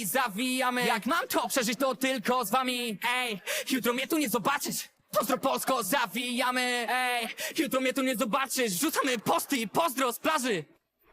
i zawijamy. Jak mam to przeżyć, to tylko z wami. Ej, jutro mnie tu nie zobaczysz. Pozdro Polsko, zawijamy. Ej, jutro mnie tu nie zobaczysz. Rzucamy posty i pozdro z plaży.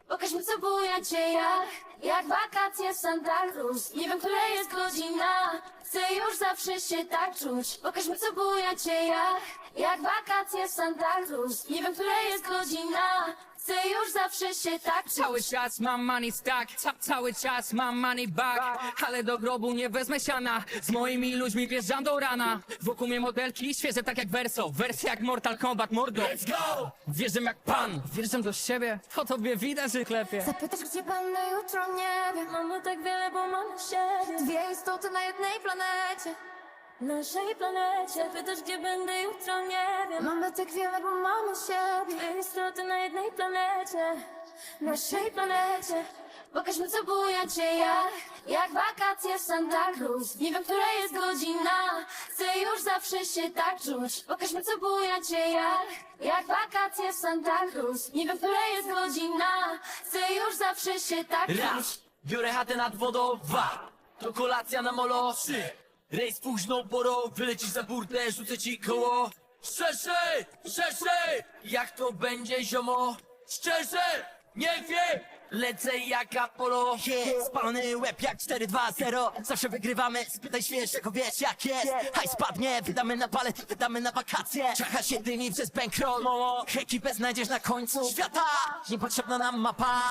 Pokaż mi co bujacie jak Jak wakacje w Santa Cruz. Nie wiem, która jest godzina Chcę już zawsze się tak czuć. Pokaż mi co bujacie jak Jak wakacje w Santa Cruz. Nie wiem, która jest godzina. Chcę już zawsze się tak czuć. Cały czas mam money stack, ca cały czas mam money back. Ale do grobu nie wezmę siana. Z moimi ludźmi wjeżdżam do rana. Wokół mnie modelki, świeże tak jak Verso. Wersja jak Mortal Kombat, mordo. Let's go! Wjeżdżam jak pan, wjeżdżam do siebie. Po tobie widać, że klepie Zapytasz, gdzie będę jutro, nie wiem. Mamy tak wiele, bo mamy siebie. Dwie istoty na jednej planecie Naszej planecie. Pytasz, gdzie będę jutro, nie wiem. Mamy tak wiele, bo mamy siebie Dwie istoty na jednej planecie Naszej planecie. Pokaż mi, co bujacie jak Jak wakacje w Santa Cruz. Nie wiem, która jest godzina Chcę już zawsze się tak czuć. Pokaż mi, co bujacie jak Jak wakacje w Santa Cruz. Nie wiem, która jest godzina Chcę już zawsze się tak czuć. Raz, biorę chatę nad wodą, dwa, to kolacja na molo, trzy, rejs późną porą, wylecisz za burtę, rzucę ci koło. Szerzej, szerzej, jak to będzie ziomo? Szczerze, nie wiem, lecę jak Apollo. Yeah, spalony łeb jak 4-2-0 Zawsze wygrywamy, spytaj świeżego, wiesz jak jest. Haj spadnie, wydamy na balet, wydamy na wakacje. Czacha się dymi przez bankroll. Ekipę znajdziesz na końcu świata. Niepotrzebna nam mapa